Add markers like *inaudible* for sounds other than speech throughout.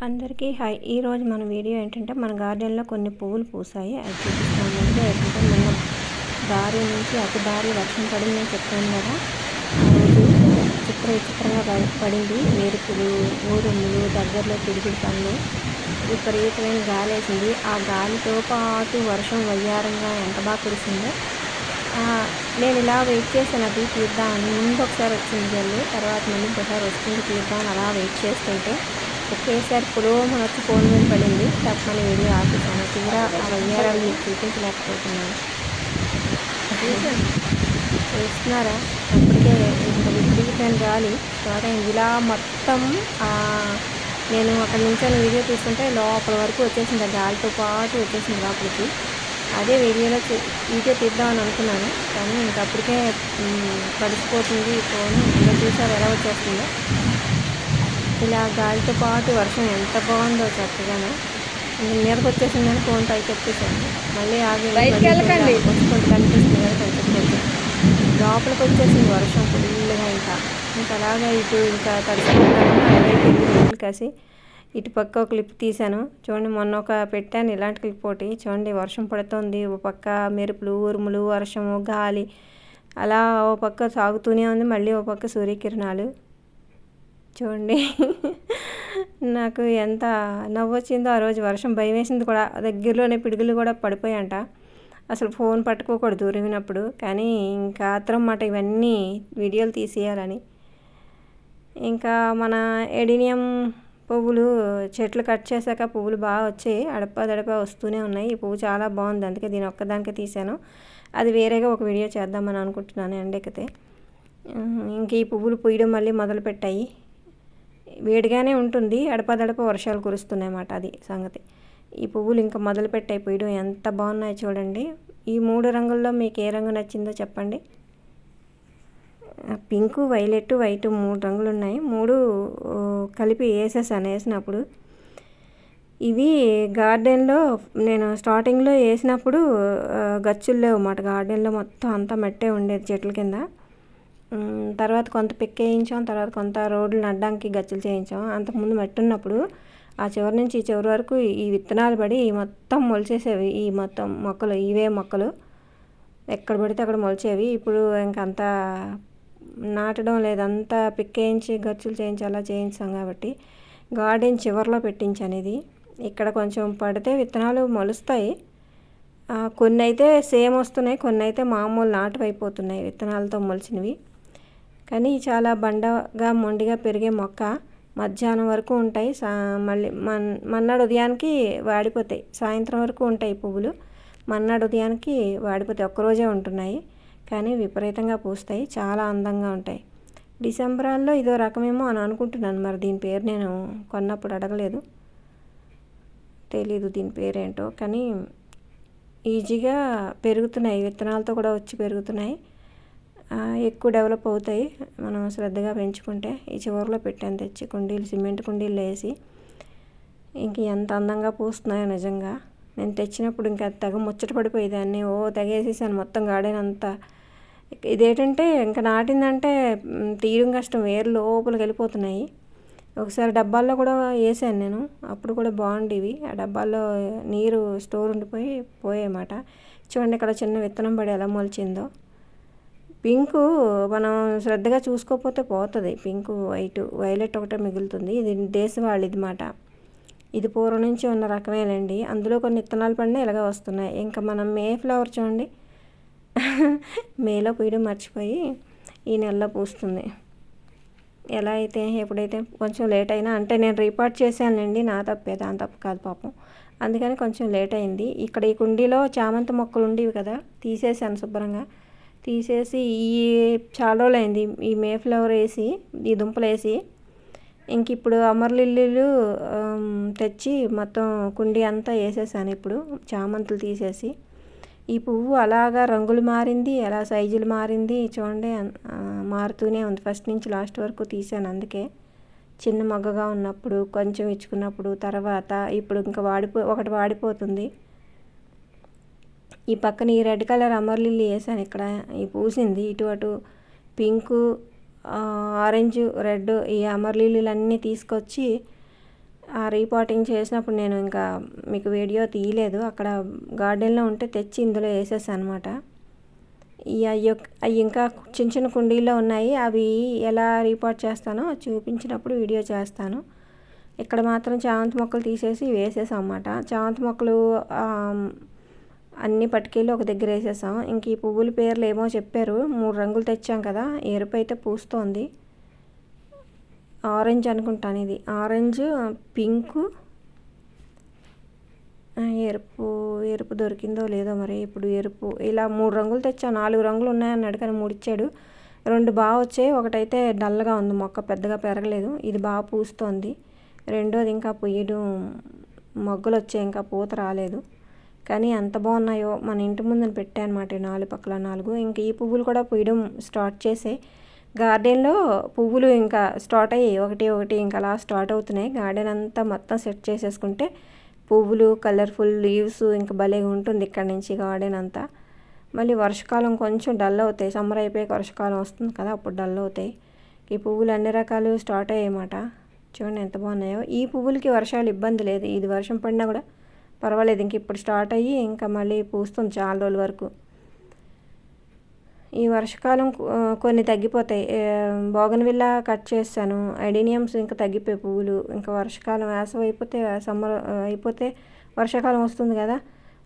అందరికీ హాయ్. ఈరోజు మన వీడియో ఏంటంటే మన గార్డెన్లో కొన్ని పువ్వులు పూసాయి. అది చూపిస్తాను ముందుగా. ఏంటంటే మొన్న దారి నుంచి అతి దారి వర్షం పడిందని చెప్పాను కదా. ఆ రోజు చిత్ర విచిత్రంగా పడింది. మెరుపులు ఊరుములు దగ్గరలో పిడుగులు పనులు. విపరీతమైన గాలి వేసింది. ఆ గాలితో పాటు వర్షం వయ్యారంగా ఎంత బాగా కురిసిందో. నేను ఇలా వెయిట్ చేశాను. అది తీద్దామని ముందు ఒకసారి వచ్చింది వెళ్ళి తర్వాత మళ్ళీ ఇంకోసారి వస్తుంది తీద్దామని అలా వెయిట్ చేస్తుంటే ఒకేసారి పులోమని వచ్చి ఫోన్ మీద పడింది. తప్పని వీడియో ఆపేసాను తీరా ఆ వయ్యారాలు మీకు చూపించలేకపోతున్నాను చూస్తున్నారా? అప్పటికే ఇంత విపరీతమైన గాలి తర్వాత ఇలా మొత్తం నేను అక్కడ నుంచి వీడియో తీసుకుంటే లోపల వరకు వచ్చేసింది. గాలితో పాటు వచ్చేసింది లోపలికి. అదే వీడియోలో వీడియో తీద్దామని అనుకున్నాను. కానీ ఇంకప్పటికే అప్పటికే ఫోన్. ఇంకా చూసారు ఎలా వచ్చేస్తుందో? ఇలా గాలితో పాటు వర్షం ఎంత బాగుందో చక్కగాను. మీదకి వచ్చేసిందని ఫోన్ పైకి ఎత్తేసాను. మళ్ళీ ఆగి. వస్తుంది కనిపిస్తుంది కదా కొంచెం కొంచెం. లోపలికి వచ్చేసింది వర్షం ఫుల్గా ఇంకా. ఇంకా అలాగా ఇటు ఇంకా నీళ్ళు కాసి ఇటు పక్క ఒక క్లిప్ తీశాను. చూడండి మొన్న ఒక పెట్టాను ఇలాంటి క్లిప్ ఒకటి. చూడండి వర్షం పడుతుంది. ఓ పక్క మెరుపులు ఉరుములు వర్షము గాలి. అలా ఓ పక్క సాగుతూనే ఉంది. మళ్ళీ ఓ పక్క సూర్యకిరణాలు. చూడండి. నాకు ఎంత నవ్వు వచ్చిందో ఆ రోజు వర్షం భయం వేసింది కూడా దగ్గరలోనే పిడుగులు కూడా పడిపోయాంట అసలు ఫోన్ పట్టుకోకూడదు ఉరిమినప్పుడు కానీ ఇంకా ఆత్రం మాట ఇవన్నీ వీడియోలు తీసేయాలని. ఇంకా మన ఎడినియం పువ్వులు చెట్లు కట్ చేశాక పువ్వులు బాగా వచ్చాయి అడపదడప వస్తూనే ఉన్నాయి. ఈ పువ్వు చాలా బాగుంది. అందుకే దీని ఒక్కదానికే తీసాను అది వేరేగా ఒక వీడియో చేద్దామని అనుకుంటున్నాను ఎండెక్కితే. ఇంక ఈ పువ్వులు పూయడం మళ్ళీ మొదలు పెట్టాయి వేడిగానే ఉంటుంది అడపదడప వర్షాలు కురుస్తున్నాయి అన్నమాట అది సంగతి. ఈ పువ్వులు ఇంకా మొదలు పెట్టాయి పూయడం ఎంత బాగున్నాయో చూడండి. ఈ మూడు రంగుల్లో మీకు ఏ రంగు నచ్చిందో చెప్పండి. పింక్ వైలెట్ వైట్ మూడు రంగులు ఉన్నాయి మూడు కలిపి వేసేసాను వేసినప్పుడు. ఇవి గార్డెన్లో నేను స్టార్టింగ్లో వేసినప్పుడు గచ్చులు లేవు అన్నమాట. గార్డెన్లో మొత్తం అంతా మట్టే ఉండేది చెట్ల కింద. తర్వాత కొంత పిక్ వేయించాం తర్వాత కొంత రోడ్లు నడ్డానికి గచ్చులు చేయించాం. అంతకుముందు మట్టి ఉన్నప్పుడు ఆ చివరి నుంచి ఈ చివరి వరకు ఈ విత్తనాలు పడి ఈ మొత్తం మొలిచేసేవి. ఈ మొత్తం మొక్కలు ఇవే మొక్కలు. ఎక్కడ పడితే అక్కడ మొలిచేవి. ఇప్పుడు ఇంకంతా నాటడం లేదంతా పిక్కేయించి గచ్చులు చేయించి అలా చేయించాం కాబట్టి గార్డెన్ చివరిలో పెట్టించాను ఇది. ఇక్కడ కొంచెం పడితే విత్తనాలు మొలుస్తాయి. కొన్ని అయితే సేమ్ వస్తున్నాయి. కొన్ని అయితే మామూలు నాటు అయిపోతున్నాయి విత్తనాలతో మొలిచినవి. కానీ చాలా బండగా మొండిగా పెరిగే మొక్క మధ్యాహ్నం వరకు ఉంటాయి. సా మళ్ళీ మన్ మన్నాడు ఉదయానికి వాడిపోతాయి. సాయంత్రం వరకు ఉంటాయి పువ్వులు. మన్నాడు ఉదయానికి వాడిపోతాయి. ఒక్కరోజే ఉంటున్నాయి. కానీ విపరీతంగా పూస్తాయి. చాలా అందంగా ఉంటాయి. డిసెంబరాల్లో ఇదో రకమేమో అని అనుకుంటున్నాను మరి. దీని పేరు నేను కొన్నప్పుడు అడగలేదు. తెలీదు దీని పేరేంటో. కానీ ఈజీగా పెరుగుతున్నాయి. విత్తనాలతో కూడా వచ్చి పెరుగుతున్నాయి. ఎక్కువ డెవలప్ అవుతాయి. మనం శ్రద్ధగా పెంచుకుంటే ఈ చివరిలో పెట్టాను తెచ్చి కుండీలు సిమెంట్ కుండీలు వేసి ఇంక ఎంత అందంగా పూస్తున్నాయో నిజంగా. నేను తెచ్చినప్పుడు ఇంకా తెగ ముచ్చట పడిపోయేదాన్ని. ఓ తెగేసేసాను మొత్తం గార్డెన్ అంతా. ఇదేంటంటే ఇంకా నాటిందంటే తీయడం కష్టం. వేరు లోపలికి వెళ్ళిపోతున్నాయి. ఒకసారి డబ్బాల్లో కూడా వేసాను నేను. అప్పుడు కూడా బాగుండేవి. ఆ డబ్బాల్లో నీరు స్టోర్ ఉండిపోయి పోయేమాట. చూడండి ఇక్కడ చిన్న విత్తనం పడి ఎలా మొలిచిందో. పింకు మనం శ్రద్ధగా చూసుకోకపోతే పోతుంది. పింక్ వైట్ వైలెట్ ఒకటే మిగులుతుంది. ఇది దేశవాళిది మాట ఇది పూర్వం నుంచి ఉన్న రకమేనండి. అందులో కొన్ని విత్తనాలు పడినా ఇలాగ వస్తున్నాయి. ఇంకా మనం మే ఫ్లవర్ చూడండి. *laughs* మేలో పూయడం మర్చిపోయి ఈ నెలలో పూస్తుంది. ఎలా అయితే ఎప్పుడైతే కొంచెం లేట్ అయినా అంటే నేను రిపోర్ట్ చేశానండి నా తప్పే దాని తప్పు కాదు పాపం. అందుకని కొంచెం లేట్ అయింది. ఇక్కడ ఈ కుండీలో చామంతి మొక్కలు ఉండేవి కదా తీసేసాను శుభ్రంగా. తీసేసి ఈ చాలా రోజులు అయింది ఈ మే ఫ్లవర్ వేసి ఈ దుంపలు వేసి ఇంక ఇప్పుడు అమర్లిల్లీలు తెచ్చి మొత్తం కుండీ అంతా వేసేసాను ఇప్పుడు. చామంతులు తీసేసి. ఈ పువ్వు అలాగా రంగులు మారింది ఎలా సైజులు మారింది చూడండి. మారుతూనే ఉంది. ఫస్ట్ నుంచి లాస్ట్ వరకు తీసాను అందుకే. చిన్న మొగ్గగా ఉన్నప్పుడు కొంచెం ఇచ్చుకున్నప్పుడు తర్వాత ఇప్పుడు ఇంకా వాడిపో ఒకటి వాడిపోతుంది. ఈ పక్కన ఈ రెడ్ కలర్ అమర్ లిల్లీ వేసాను ఇక్కడ. ఈ పూసింది ఇటు అటు. పింకు ఆరెంజ్ రెడ్ ఈ అమర్ తీసుకొచ్చి ఆ రీపాటింగ్ చేసినప్పుడు నేను ఇంకా మీకు వీడియో తీయలేదు. అక్కడ గార్డెన్లో ఉంటే తెచ్చి ఇందులో వేసేసాను అనమాట ఈ అయ్యో అవి ఇంకా చిన్న చిన్న కుండీల్లో ఉన్నాయి. అవి ఎలా రీపాట్ చేస్తానో చూపించినప్పుడు వీడియో చేస్తాను. ఇక్కడ మాత్రం చామంతి మొక్కలు తీసేసి వేసేసాం అన్నమాట చామంతి మొక్కలు అన్ని పట్టుకెళ్ళి ఒక దగ్గర వేసేసాం. ఇంక ఈ పువ్వుల పేర్లు ఏమో చెప్పారు. మూడు రంగులు తెచ్చాం కదా ఎరుపు అయితే పూస్తోంది. ఆరెంజ్ అనుకుంటాను ఇది. ఆరెంజ్ పింక్ ఎరుపు ఎరుపు దొరికిందో లేదో మరి ఇప్పుడు ఎరుపు. ఇలా మూడు రంగులు తెచ్చా. నాలుగు రంగులు ఉన్నాయన్నాడు కానీ మూడు ఇచ్చాడు రెండు బాగా వచ్చాయి. ఒకటైతే డల్గా ఉంది. మొక్క పెద్దగా పెరగలేదు. ఇది బాగా పూస్తోంది. రెండోది ఇంకా పుయ్యడం మొగ్గలు వచ్చాయి. ఇంకా పూత రాలేదు. కానీ ఎంత బాగున్నాయో మన ఇంటి ముందున పెట్టానమాట నాలుగు పక్కల నాలుగు. ఇంకా ఈ పువ్వులు కూడా పుయ్యడం స్టార్ట్ చేసే. గార్డెన్లో పువ్వులు ఇంకా స్టార్ట్ అయ్యాయి. ఒకటి ఒకటి ఇంకా అలా స్టార్ట్ అవుతున్నాయి. గార్డెన్ అంతా మొత్తం సెట్ చేసేసుకుంటే పువ్వులు కలర్ఫుల్ లీవ్స్ ఇంకా భలేగా ఉంటుంది ఇక్కడ నుంచి గార్డెన్ అంతా. మళ్ళీ వర్షాకాలం కొంచెం డల్ అవుతాయి. సమ్మర్ అయిపోయాక వర్షకాలం వస్తుంది కదా అప్పుడు డల్ అవుతాయి. ఈ పువ్వులు అన్ని రకాలు స్టార్ట్ అయ్యాయన్నమాట. చూడండి ఎంత బాగున్నాయో. ఈ పువ్వులకి వర్షాలు ఇబ్బంది లేదు. ఇది వర్షం పడినా కూడా పర్వాలేదు ఇంక ఇప్పుడు స్టార్ట్ అయ్యి ఇంకా మళ్ళీ పూస్తుంది చాలా రోజుల వరకు. ఈ వర్షాకాలం కొన్ని తగ్గిపోతాయి. బోగన్విల్లా కట్ చేస్తాను. ఐడీనియమ్స్ ఇంకా తగ్గిపోయి పువ్వులు. ఇంకా వర్షాకాలం వేసవి అయిపోతే సమ్మర్ అయిపోతే వర్షాకాలం వస్తుంది కదా.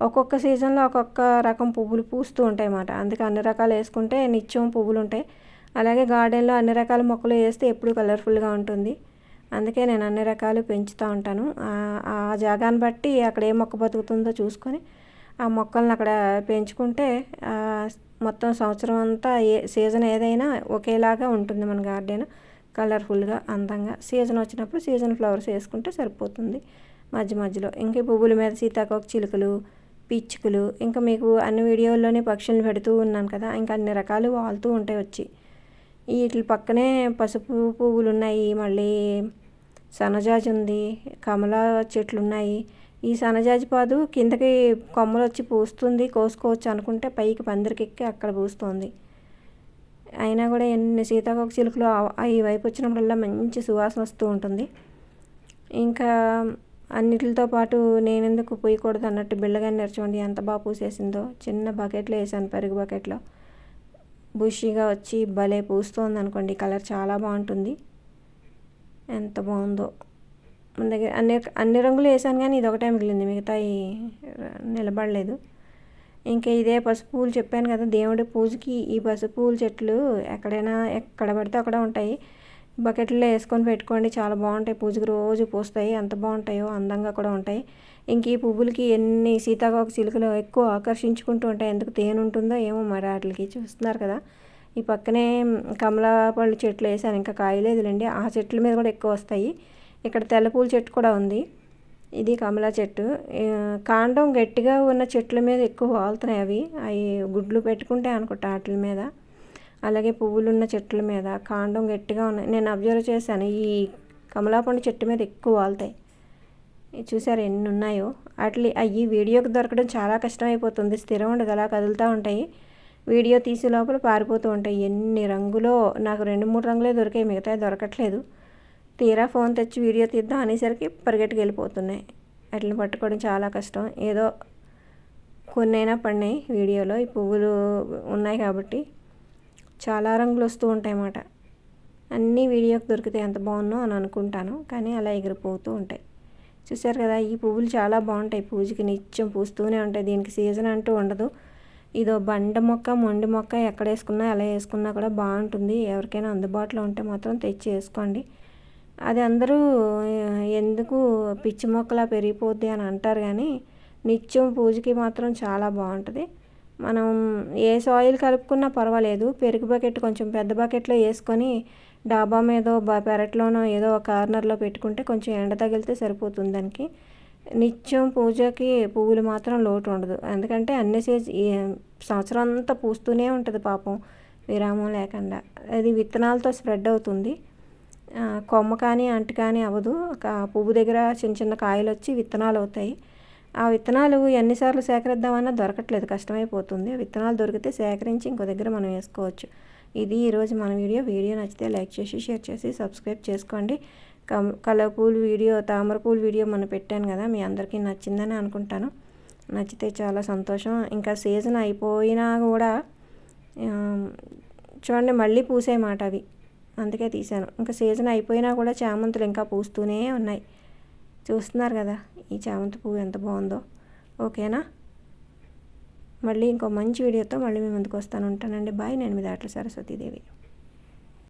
ఒక్కొక్క సీజన్లో ఒక్కొక్క రకం పువ్వులు పూస్తూ ఉంటాయి అన్నమాట. అందుకే అన్ని రకాలు వేసుకుంటే నిత్యం పువ్వులు ఉంటాయి. అలాగే గార్డెన్లో అన్ని రకాల మొక్కలు వేస్తే ఎప్పుడు కలర్ఫుల్గా ఉంటుంది. అందుకే నేను అన్ని రకాలు పెంచుతూ ఉంటాను. ఆ జాగాన్ని బట్టి అక్కడ ఏ మొక్క బతుకుతుందో చూసుకొని ఆ మొక్కలను అక్కడ పెంచుకుంటే మొత్తం సంవత్సరం అంతా ఏ సీజన్ ఏదైనా ఒకేలాగా ఉంటుంది మన గార్డెన్. కలర్ఫుల్గా అందంగా. సీజన్ వచ్చినప్పుడు సీజన్ ఫ్లవర్స్ వేసుకుంటే సరిపోతుంది మధ్య మధ్యలో. ఇంకా పువ్వుల మీద సీతాకోక చిలుకలు పిచ్చుకలు ఇంకా మీకు అన్ని వీడియోల్లోనే పక్షులను పెడుతూ ఉన్నాను కదా ఇంకా అన్ని రకాలు వాళ్తూ ఉంటాయి వచ్చి. వీటి పక్కనే పసుపు పువ్వులు ఉన్నాయి మళ్ళీ సన్నజాజి ఉంది కమల చెట్లు ఉన్నాయి ఈ సన్నజాజి పాదు కిందకి కొమ్మలు వచ్చి పూస్తుంది కోసుకోవచ్చు అనుకుంటే పైకి పందిరికెక్కి అక్కడ పూస్తుంది. అయినా కూడా ఎన్ని సీతాకోక చిలుకలు ఈ వైపు వచ్చినప్పుడల్లా మంచి సువాసన వస్తూ ఉంటుంది. ఇంకా అన్నిటితో పాటు నేనెందుకు పోయకూడదు అన్నట్టు బిళ్ళగా నేర్చుకోండి. ఎంత బాగా పూసేసిందో. చిన్న బకెట్లో వేసాను పెరుగు బకెట్లో. బుషీగా వచ్చి భలే పూస్తుంది అనుకోండి కలర్ చాలా బాగుంటుంది. ఎంత బాగుందో. మన దగ్గర అన్ని అన్ని రంగులు వేసాను కానీ ఇది ఒకటే మిగిలింది. మిగతా నిలబడలేదు. ఇంకా ఇదే పసుపు పూలు చెప్పాను కదా దేవుడి పూజకి ఈ పసుపు పూల చెట్లు ఎక్కడైనా ఎక్కడ పడితే అక్కడ ఉంటాయి. బకెట్లో వేసుకొని పెట్టుకోండి చాలా బాగుంటాయి. పూజకి రోజు పూస్తాయి. ఎంత బాగుంటాయో అందంగా కూడా ఉంటాయి. ఇంక ఈ పువ్వులకి ఎన్ని సీతాకోక చిలుకలు ఎక్కువ ఆకర్షించుకుంటూ ఉంటాయి. ఎందుకు తేనె ఉంటుందో ఏమో మరి వాటికి చూస్తున్నారు కదా. ఈ పక్కనే కమలా పళ్ళు చెట్లు వేసాను. ఇంకా కాయలేదులేండి ఆ చెట్ల మీద కూడా ఎక్కువ వస్తాయి. ఇక్కడ తెల్ల పూల చెట్టు కూడా ఉంది. ఇది కమలా చెట్టు. కాండం గట్టిగా ఉన్న చెట్ల మీద ఎక్కువ వాలుతున్నాయి అవి. అవి గుడ్లు పెట్టుకుంటే అనుకుంటా వాటి మీద. అలాగే పువ్వులు ఉన్న చెట్ల మీద కాండం గట్టిగా ఉన్నాయి. నేను అబ్జర్వ్ చేశాను. ఈ కమలాపండు చెట్టు మీద ఎక్కువ వాలుతాయి చూసారు ఎన్ని ఉన్నాయో. అట్లీ అవి వీడియోకి దొరకడం చాలా కష్టమైపోతుంది. స్థిరం ఉండదు. అలా కదులుతూ ఉంటాయి. వీడియో తీసే లోపల పారిపోతూ ఉంటాయి. ఎన్ని రంగులో నాకు రెండు మూడు రంగులే దొరికాయి మిగతా దొరకట్లేదు. తీరా ఫోన్ తెచ్చి వీడియో తీద్దాం అనేసరికి పరిగెట్టుకు వెళ్ళిపోతున్నాయి వాటిని పట్టుకోవడం చాలా కష్టం. ఏదో కొన్నైనా పడినాయి వీడియోలో. ఈ పువ్వులు ఉన్నాయి కాబట్టి చాలా రంగులు వస్తూ ఉంటాయి అన్నమాట. అన్నీ వీడియోకి దొరికితే ఎంత బాగున్నో అని అనుకుంటాను. కానీ అలా ఎగిరిపోతూ ఉంటాయి. చూసారు కదా ఈ పువ్వులు చాలా బాగుంటాయి. పూజకి నిత్యం పూస్తూనే ఉంటాయి. దీనికి సీజన్ అంటూ ఉండదు. ఇదో బండ మొక్క మొండి మొక్క ఎక్కడ వేసుకున్నా ఎలా వేసుకున్నా కూడా బాగుంటుంది. ఎవరికైనా అందుబాటులో ఉంటే మాత్రం తెచ్చి వేసుకోండి. అది అందరూ ఎందుకు పిచ్చి మొక్కలా పెరిగిపోద్ది అని అంటారు కానీ నిత్యం పూజకి మాత్రం చాలా బాగుంటుంది. మనం ఏ సాయిల్ కలుపుకున్నా పర్వాలేదు. పెరుగు బకెట్ కొంచెం పెద్ద బకెట్లో వేసుకొని డాబా మీదో పెరట్లోనో ఏదో ఒక కార్నర్లో పెట్టుకుంటే కొంచెం ఎండ తగిలితే సరిపోతుంది దానికి. నిత్యం పూజకి పువ్వులు మాత్రం లోటు ఉండదు ఎందుకంటే అన్ని సీజ్ సంవత్సరం అంతా పూస్తూనే ఉంటుంది పాపం విరామం లేకుండా. అది విత్తనాలతో స్ప్రెడ్ అవుతుంది. కొమ్మ కానీ అంటు కానీ అవ్వదు. పువ్వు దగ్గర చిన్న చిన్న కాయలు వచ్చి విత్తనాలు అవుతాయి. ఆ విత్తనాలు ఎన్నిసార్లు సేకరిద్దామన్నా దొరకట్లేదు. కష్టమైపోతుంది. విత్తనాలు దొరికితే సేకరించి ఇంకో దగ్గర మనం వేసుకోవచ్చు. ఇది ఈరోజు మన వీడియో. వీడియో నచ్చితే లైక్ చేసి షేర్ చేసి సబ్స్క్రైబ్ చేసుకోండి. కలర్ఫుల్ వీడియో తామరపూల్ వీడియో మనం పెట్టాను కదా మీ అందరికీ నచ్చిందని అనుకుంటాను. నచ్చితే చాలా సంతోషం. ఇంకా సీజన్ అయిపోయినా కూడా చూడండి మళ్ళీ పూసేమాట అవి. అందుకే తీశాను. ఇంకా సీజన్ అయిపోయినా కూడా చామంతులు ఇంకా పూస్తూనే ఉన్నాయి. చూస్తున్నారు కదా ఈ చామంతి పువ్వు ఎంత బాగుందో. ఓకేనా? మళ్ళీ ఇంకో మంచి వీడియోతో మళ్ళీ మీ ముందుకు వస్తాను. ఉంటానండి. బాయ్. నేను మీ దాట్ల సరస్వతీదేవి.